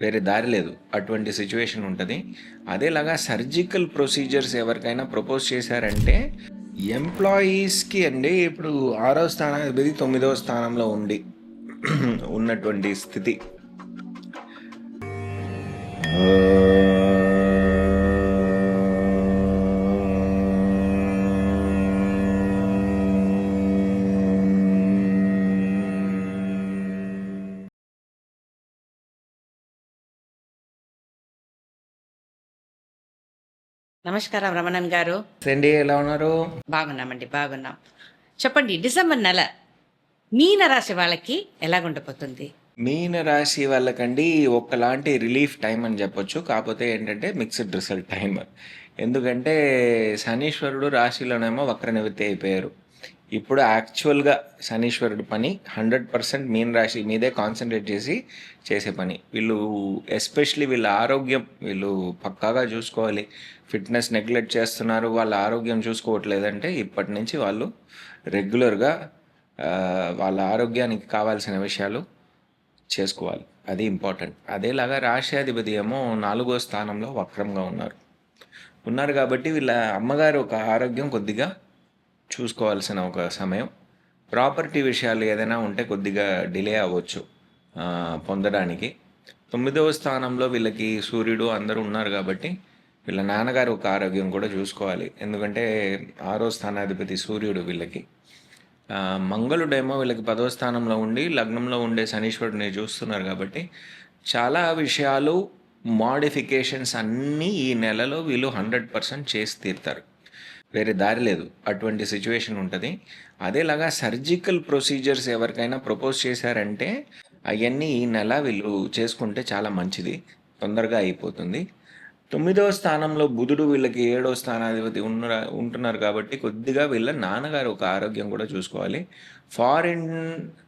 వేరే దారి లేదు. అటువంటి సిచ్యువేషన్ ఉంటుంది. అదేలాగా సర్జికల్ ప్రొసీజర్స్ ఎవరికైనా ప్రపోజ్ చేశారంటే ఎంప్లాయీస్కి అండి ఇప్పుడు ఆరో స్థానాధిపతి తొమ్మిదవ స్థానంలో ఉండి ఉన్నటువంటి స్థితి. నమస్కారం రమణన్ గారు. ఎలా ఉన్నారు? బాగున్నామండి బాగున్నాం. చెప్పండి డిసెంబర్ నెల మీన రాశి వాళ్ళకి ఎలాగుండబోతుంది మీన రాశి వాళ్ళకండి ఒకలాంటి రిలీఫ్ టైం అని చెప్పొచ్చు. కాకపోతే ఏంటంటే మిక్స్డ్ రిజల్ట్ టైం ఎందుకంటే శనీశ్వరుడు రాశిలోనేమో వక్ర నివృత్తి అయిపోయారు. ఇప్పుడు యాక్చువల్గా శనీశ్వరుడు పని హండ్రెడ్ పర్సెంట్ మీన రాశి మీదే కాన్సన్ట్రేట్ చేసి చేసే పని. వీళ్ళు ఎస్పెషలీ వీళ్ళ ఆరోగ్యం వీళ్ళు పక్కాగా చూసుకోవాలి. ఫిట్నెస్ నెగ్లెక్ట్ చేస్తున్నారు వాళ్ళ ఆరోగ్యం చూసుకోవట్లేదంటే ఇప్పటి నుంచి వాళ్ళు రెగ్యులర్గా వాళ్ళ ఆరోగ్యానికి కావాల్సిన విషయాలు చేసుకోవాలి. అది ఇంపార్టెంట్ అదేలాగా రాష్ట్రాధిపతి ఏమో నాలుగో స్థానంలో వక్రంగా ఉన్నారు. ఉన్నారు కాబట్టి వీళ్ళ అమ్మగారు ఒక ఆరోగ్యం కొద్దిగా చూసుకోవాల్సిన ఒక సమయం. ప్రాపర్టీ విషయాలు ఏదైనా ఉంటే కొద్దిగా డిలే అవ్వచ్చు పొందడానికి. తొమ్మిదవ స్థానంలో వీళ్ళకి సూర్యుడు అందరూ ఉన్నారు కాబట్టి వీళ్ళ నాన్నగారు ఒక ఆరోగ్యం కూడా చూసుకోవాలి. ఎందుకంటే ఆరో స్థానాధిపతి సూర్యుడు వీళ్ళకి. మంగళుడేమో వీళ్ళకి పదో స్థానంలో ఉండి లగ్నంలో ఉండే శనీశ్వరుడిని చూస్తున్నారు కాబట్టి చాలా విషయాలు మాడిఫికేషన్స్ అన్నీ ఈ నెలలో వీళ్ళు హండ్రెడ్ పర్సెంట్ చేసి తీరుతారు. వేరే దారి లేదు. అటువంటి సిచ్యువేషన్ ఉంటుంది. అదేలాగా సర్జికల్ ప్రొసీజర్స్ ఎవరికైనా ప్రపోజ్ చేశారంటే అవన్నీ ఈ నెల వీళ్ళు చేసుకుంటే చాలా మంచిది. తొందరగా అయిపోతుంది. తొమ్మిదవ స్థానంలో బుధుడు వీళ్ళకి ఏడవ స్థానాధిపతి ఉన్న ఉంటున్నారు కాబట్టి కొద్దిగా వీళ్ళ నాన్నగారు ఒక ఆరోగ్యం కూడా చూసుకోవాలి. ఫారిన్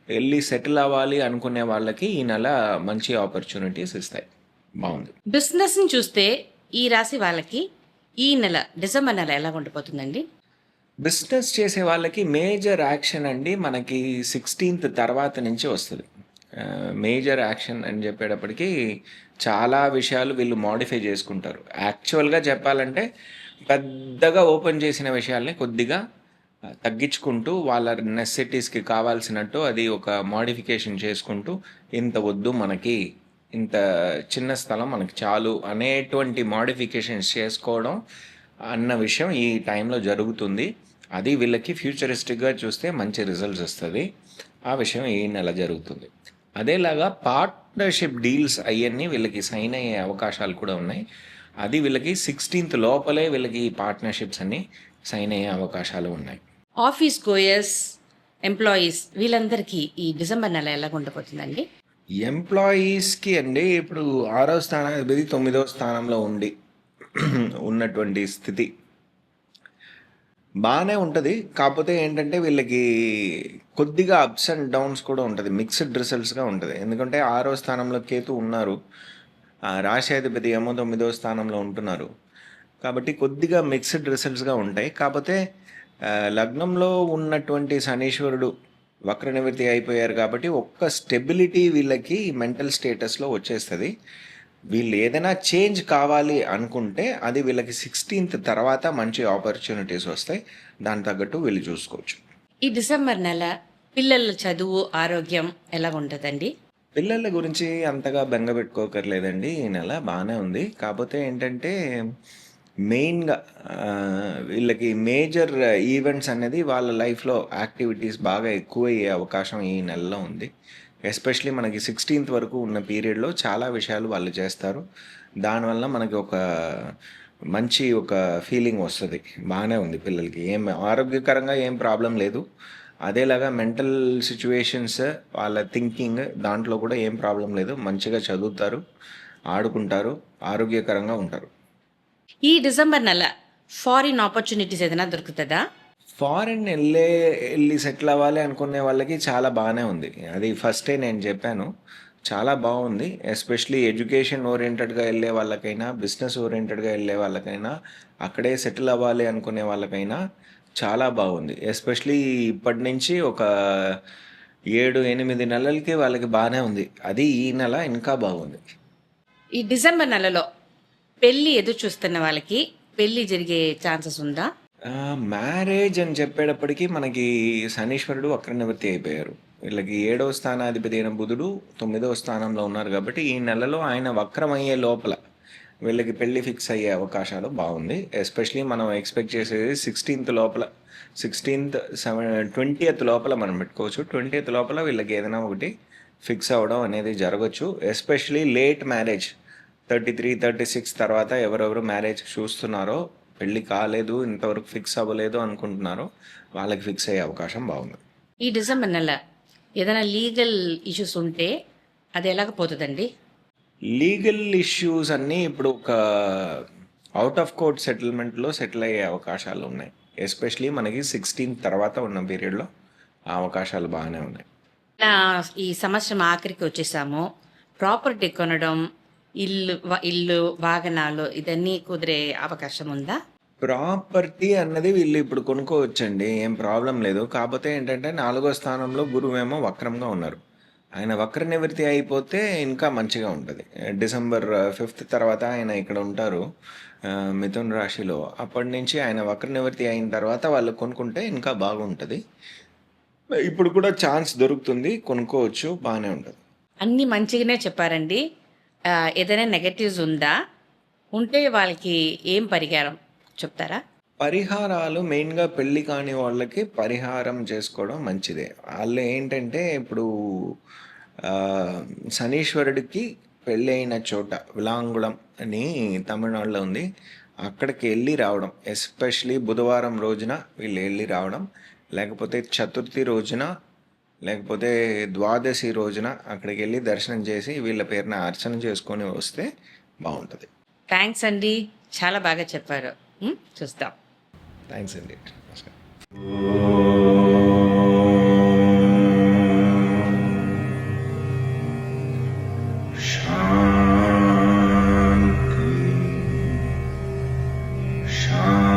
వెళ్ళి సెటిల్ అవ్వాలి అనుకునే వాళ్ళకి ఈ నెల మంచి ఆపర్చునిటీస్ ఇస్తాయి. బాగుంది. బిజినెస్ని చూస్తే ఈ రాశి వాళ్ళకి ఈ నెల డిసెంబర్ నెల ఎలా ఉండిపోతుందండి? బిజినెస్ చేసే వాళ్ళకి మేజర్ యాక్షన్ అండి మనకి సిక్స్టీన్త్ తర్వాత నుంచి వస్తుంది. మేజర్ యాక్షన్ అని చెప్పేటప్పటికి చాలా విషయాలు వీళ్ళు మాడిఫై చేసుకుంటారు. యాక్చువల్గా చెప్పాలంటే పెద్దగా ఓపెన్ చేసిన విషయాల్ని కొద్దిగా తగ్గించుకుంటూ వాళ్ళ నెసెసిటీస్కి కావాల్సినట్టు అది ఒక మాడిఫికేషన్ చేసుకుంటూ ఇంత వద్దు మనకి ఇంత చిన్న స్థలం మనకు చాలు అనేటువంటి మాడిఫికేషన్స్ చేసుకోవడం అన్న విషయం ఈ టైంలో జరుగుతుంది. అది వీళ్ళకి ఫ్యూచరిస్టిక్గా చూస్తే మంచి రిజల్ట్స్ వస్తుంది. ఆ విషయం ఈ నెల జరుగుతుంది. అదేలాగా పార్ట్నర్షిప్ డీల్స్ అవన్నీ వీళ్ళకి సైన్ అయ్యే అవకాశాలు కూడా ఉన్నాయి. అది వీళ్ళకి సిక్స్టీన్త్ లోపలే వీళ్ళకి ఈ పార్ట్నర్షిప్స్ అన్నీ సైన్ అయ్యే అవకాశాలు ఉన్నాయి. ఆఫీస్ గోయర్స్ ఎంప్లాయీస్ వీళ్ళందరికీ ఈ డిసెంబర్ నెల ఎలా ఉండబోతుందండి ఎంప్లాయీస్కి అండి ఇప్పుడు ఆరో స్థానాధిపతి తొమ్మిదవ స్థానంలో ఉండి ఉన్నటువంటి స్థితి. బాగానే ఉంటుంది కాకపోతే ఏంటంటే వీళ్ళకి కొద్దిగా అప్స్ అండ్ డౌన్స్ కూడా ఉంటుంది మిక్స్డ్ రిజల్ట్స్గా ఉంటుంది. ఎందుకంటే ఆరో స్థానంలో కేతు ఉన్నారు ఆ రాశాధిపతి ఏమో తొమ్మిదవ స్థానంలో ఉంటున్నారు. కాబట్టి కొద్దిగా మిక్స్డ్ రిజల్ట్స్గా ఉంటాయి కాకపోతే లగ్నంలో ఉన్నటువంటి శనీశ్వరుడు వక్ర నివృత్తి అయిపోయారు కాబట్టి ఒక్క స్టెబిలిటీ వీళ్ళకి మెంటల్ స్టేటస్లో వచ్చేస్తుంది. వీళ్ళు ఏదైనా చేంజ్ కావాలి అనుకుంటే అది వీళ్ళకి సిక్స్టీన్త్ తర్వాత మంచి ఆపర్చునిటీస్ వస్తాయి. దాని తగ్గట్టు వీళ్ళు చూసుకోవచ్చు. ఈ డిసెంబర్ నెల పిల్లల చదువు ఆరోగ్యం ఎలా ఉంటుందండి? పిల్లల గురించి అంతగా బెంగ పెట్టుకోకర్లేదండి. ఈ నెల బాగానే ఉంది. కాకపోతే ఏంటంటే మెయిన్గా వీళ్ళకి మేజర్ ఈవెంట్స్ అనేది వాళ్ళ లైఫ్లో యాక్టివిటీస్ బాగా ఎక్కువ అయ్యే అవకాశం ఈ నెలలో ఉంది. ఎస్పెషలీ మనకి సిక్స్టీన్త్ వరకు ఉన్న పీరియడ్లో చాలా విషయాలు వాళ్ళు చేస్తారు. దానివల్ల మనకి ఒక మంచి ఒక ఫీలింగ్ వస్తుంది. బాగానే ఉంది పిల్లలకి. ఏం ఆరోగ్యకరంగా ఏం ప్రాబ్లం లేదు. అదేలాగా మెంటల్ సిచ్యువేషన్స్ వాళ్ళ థింకింగ్ దాంట్లో కూడా ఏం ప్రాబ్లం లేదు. మంచిగా చదువుతారు ఆడుకుంటారు ఆరోగ్యకరంగా ఉంటారు. ఈ డిసెంబర్ నెల ఫారిన్ ఆపర్చునిటీస్ ఏదైనా దొరుకుతుందా? ఫారెన్ వెళ్ళే వెళ్ళి సెటిల్ అవ్వాలి అనుకునే వాళ్ళకి చాలా బాగానే ఉంది. అది ఫస్టే నేను చెప్పాను. చాలా బాగుంది. ఎస్పెషలీ ఎడ్యుకేషన్ ఓరియంటెడ్గా వెళ్ళే వాళ్ళకైనా బిజినెస్ ఓరియంటెడ్గా వెళ్ళే వాళ్ళకైనా అక్కడే సెటిల్ అవ్వాలి అనుకునే వాళ్ళకైనా చాలా బాగుంది. ఎస్పెషలీ ఇప్పటి నుంచి ఒక ఏడు ఎనిమిది నెలలకి వాళ్ళకి బాగానే ఉంది. అది ఈ నెల ఇంకా బాగుంది. ఈ డిసెంబర్ నెలలో పెళ్ళి ఎదురు చూస్తున్న వాళ్ళకి పెళ్ళి జరిగే ఛాన్సెస్ ఉందా? మ్యారేజ్ అని చెప్పేటప్పటికి మనకి శనీశ్వరుడు వక్ర నివృత్తి అయిపోయారు. వీళ్ళకి ఏడవ స్థానాధిపతి అయిన బుధుడు తొమ్మిదవ స్థానంలో ఉన్నారు కాబట్టి ఈ నెలలో ఆయన వక్రమయ్యే లోపల వీళ్ళకి పెళ్ళి ఫిక్స్ అయ్యే అవకాశాలు బాగుంది. ఎస్పెషలీ మనం ఎక్స్పెక్ట్ చేసేది సిక్స్టీన్త్ లోపల సిక్స్టీన్త్ సెవెన్ ట్వంటీయత్ లోపల మనం పెట్టుకోవచ్చు. ట్వంటీయత్ లోపల వీళ్ళకి ఏదైనా ఒకటి ఫిక్స్ అవ్వడం అనేది జరగచ్చు. Especially late marriage thirty three thirty six తర్వాత ఎవరెవరు మ్యారేజ్ చూస్తున్నారో పెళ్ళి కాలేదు ఇంతవరకు ఫిక్స్ అవ్వలేదు అనుకుంటున్నారో వాళ్ళకి ఫిక్స్ అయ్యే అవకాశం బాగుంది. ఈ డిసెంబర్ నెల ఏదైనా లీగల్ ఇష్యూస్ ఉంటే అది ఎలాగపోతుందండి లీగల్ ఇష్యూస్ అన్నీ ఇప్పుడు ఒక అవుట్ ఆఫ్ కోర్ట్ సెటిల్మెంట్లో సెటిల్ అయ్యే అవకాశాలు ఉన్నాయి. ఎస్పెషలీ మనకి సిక్స్టీన్ తర్వాత ఉన్న పీరియడ్లో ఆ అవకాశాలు బాగానే ఉన్నాయి. ఈ సంవత్సరం ఆఖరికి వచ్చేసాము. ప్రాపర్టీ కొనడం ఇల్లు ఇల్లు వాహనాలు ఇదన్నీ కుదిరే అవకాశం ఉందా? ప్రాపర్టీ అన్నది వీళ్ళు ఇప్పుడు కొనుక్కోవచ్చండి. ఏం ప్రాబ్లం లేదు. కాకపోతే ఏంటంటే నాలుగో స్థానంలో గురువేమో వక్రంగా ఉన్నారు. ఆయన వక్ర నివృత్తి అయిపోతే ఇంకా మంచిగా ఉంటుంది. డిసెంబర్ ఫిఫ్త్ తర్వాత ఆయన ఇక్కడ ఉంటారు మిథున్ రాశిలో. అప్పటి నుంచి ఆయన వక్ర నివృత్తి అయిన తర్వాత వాళ్ళు కొనుక్కుంటే ఇంకా బాగుంటుంది. ఇప్పుడు కూడా ఛాన్స్ దొరుకుతుంది. కొనుక్కోవచ్చు. బాగానే ఉంటుంది. అన్ని మంచిగానే చెప్పారండి. ఏదైనా నెగటివ్స్ ఉందా? ఉంటే వాళ్ళకి ఏం పరిహారం చెప్తారా? పరిహారాలు మెయిన్గా పెళ్ళి కాని వాళ్ళకి పరిహారం చేసుకోవడం మంచిదే. వాళ్ళు ఏంటంటే ఇప్పుడు శనీశ్వరుడికి పెళ్ళి అయిన చోట విలాంగుళం అని తమిళనాడులో ఉంది. అక్కడికి వెళ్ళి రావడం ఎస్పెషలీ బుధవారం రోజున వీళ్ళు వెళ్ళి రావడం లేకపోతే చతుర్థి రోజున లేకపోతే ద్వాదశి రోజున అక్కడికి వెళ్ళి దర్శనం చేసి వీళ్ళ పేరున అర్చన చేసుకొని వస్తే బాగుంటుంది. థ్యాంక్స్ అండి. చాలా బాగా చెప్పారు. చూస్తాం. థ్యాంక్స్ అండి. శాంతి.